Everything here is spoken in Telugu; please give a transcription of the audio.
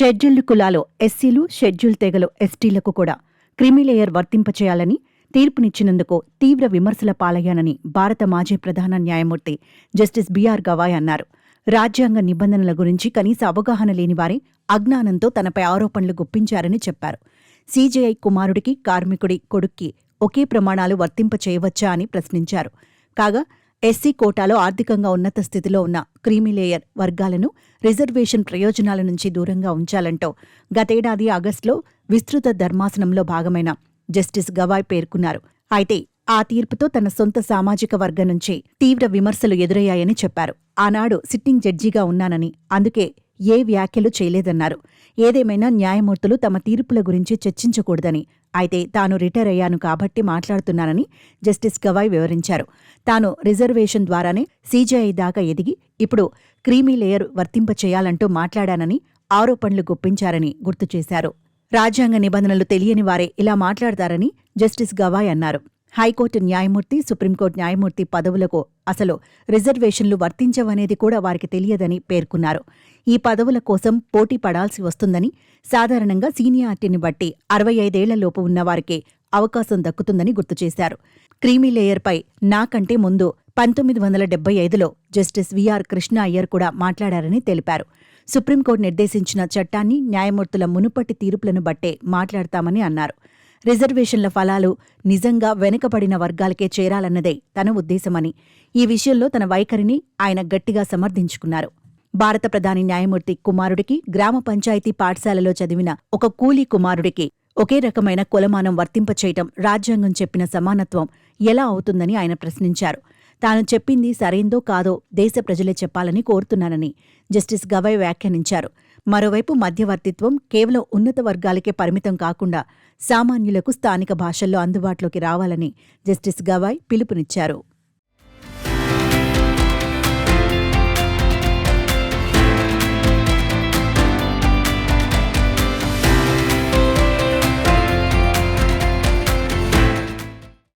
షెడ్యూల్డ్ కులాలో ఎస్సీలు షెడ్యూల్ తెగలు ఎస్టీలకు కూడా క్రిమిలేయర్ వర్తింపచేయాలని తీర్పునిచ్చినందుకు తీవ్ర విమర్శల పాలయ్యానని భారత మాజీ ప్రధాన న్యాయమూర్తి జస్టిస్ బీఆర్ గవాయ్ అన్నారు. రాజ్యాంగ నిబంధనల గురించి కనీస అవగాహన లేని వారే అజ్ఞానంతో తనపై ఆరోపణలు గుప్పించారని చెప్పారు. సీజేఐ కుమారుడికి కార్మికుడి కొడుక్కి ఒకే ప్రమాణాలు వర్తింపచేయవచ్చా అని ప్రశ్నించారు. కాగా ఎస్సీ కోటాలో ఆర్థికంగా ఉన్నత స్థితిలో ఉన్న క్రీమీలేయర్ వర్గాలను రిజర్వేషన్ ప్రయోజనాల నుంచి దూరంగా ఉంచాలంటూ గతేడాది ఆగస్టులో విస్తృత ధర్మాసనంలో భాగమైన జస్టిస్ గవాయ్ పేర్కొన్నారు. అయితే ఆ తీర్పుతో తన సొంత సామాజిక వర్గం నుంచి తీవ్ర విమర్శలు ఎదురయ్యాయని చెప్పారు. ఆనాడు సిట్టింగ్ జడ్జిగా ఉన్నానని అందుకే ఏ వ్యాఖ్యలు చేయలేదన్నారు. ఏదేమైనా న్యాయమూర్తులు తమ తీర్పుల గురించి చర్చించకూడదని అయితే తాను రిటైర్ అయ్యాను కాబట్టి మాట్లాడుతున్నానని జస్టిస్ గవాయ్ వివరించారు. తాను రిజర్వేషన్ ద్వారానే సీజీఐ దాకా ఎదిగి ఇప్పుడు క్రీమీ లేయర్ వర్తింపచేయాలంటూ మాట్లాడానని ఆరోపణలు గుప్పించారని గుర్తు చేశారు. రాజ్యాంగ నిబంధనలు తెలియని వారే ఇలా మాట్లాడతారని జస్టిస్ గవాయ్ అన్నారు. హైకోర్టు న్యాయమూర్తి సుప్రీంకోర్టు న్యాయమూర్తి పదవులకు అసలు రిజర్వేషన్లు వర్తించవనేది కూడా వారికి తెలియదని పేర్కొన్నారు. ఈ పదవుల కోసం పోటీ పడాల్సి వస్తుందని సాధారణంగా సీనియారిటీని బట్టి అరవై ఐదేళ్ళలోపు ఉన్నవారికే అవకాశం దక్కుతుందని గుర్తు చేశారు. క్రీమీ లేయర్పై నాకంటే ముందు పంతొమ్మిది వందల డెబ్బై ఐదులో జస్టిస్ విఆర్ కృష్ణ అయ్యర్ కూడా మాట్లాడారని తెలిపారు. సుప్రీంకోర్టు నిర్దేశించిన చట్టాన్ని న్యాయమూర్తుల మునుపటి తీర్పులను బట్టే మాట్లాడతామని అన్నారు. రిజర్వేషన్ల ఫలాలు నిజంగా వెనుకబడిన వర్గాలకే చేరాలన్నదే తన ఉద్దేశమని ఈ విషయంలో తన వైఖరిని ఆయన గట్టిగా సమర్థించుకున్నారు. భారత ప్రధాని న్యాయమూర్తి కుమారుడికి గ్రామ పంచాయతీ పాఠశాలలో చదివిన ఒక కూలీ కుమారుడికి ఒకే రకమైన కొలమానం వర్తింపచేయటం రాజ్యాంగం చెప్పిన సమానత్వం ఎలా అవుతుందని ఆయన ప్రశ్నించారు. తాను చెప్పింది సరైందో కాదో దేశ ప్రజలే చెప్పాలని కోరుతున్నానని జస్టిస్ గవై వ్యాఖ్యానించారు. మరోవైపు మధ్యవర్తిత్వం కేవలం ఉన్నత వర్గాలకే పరిమితం కాకుండా సామాన్యులకు స్థానిక భాషల్లో అందుబాటులోకి రావాలని జస్టిస్ గవాయ్ పిలుపునిచ్చారు.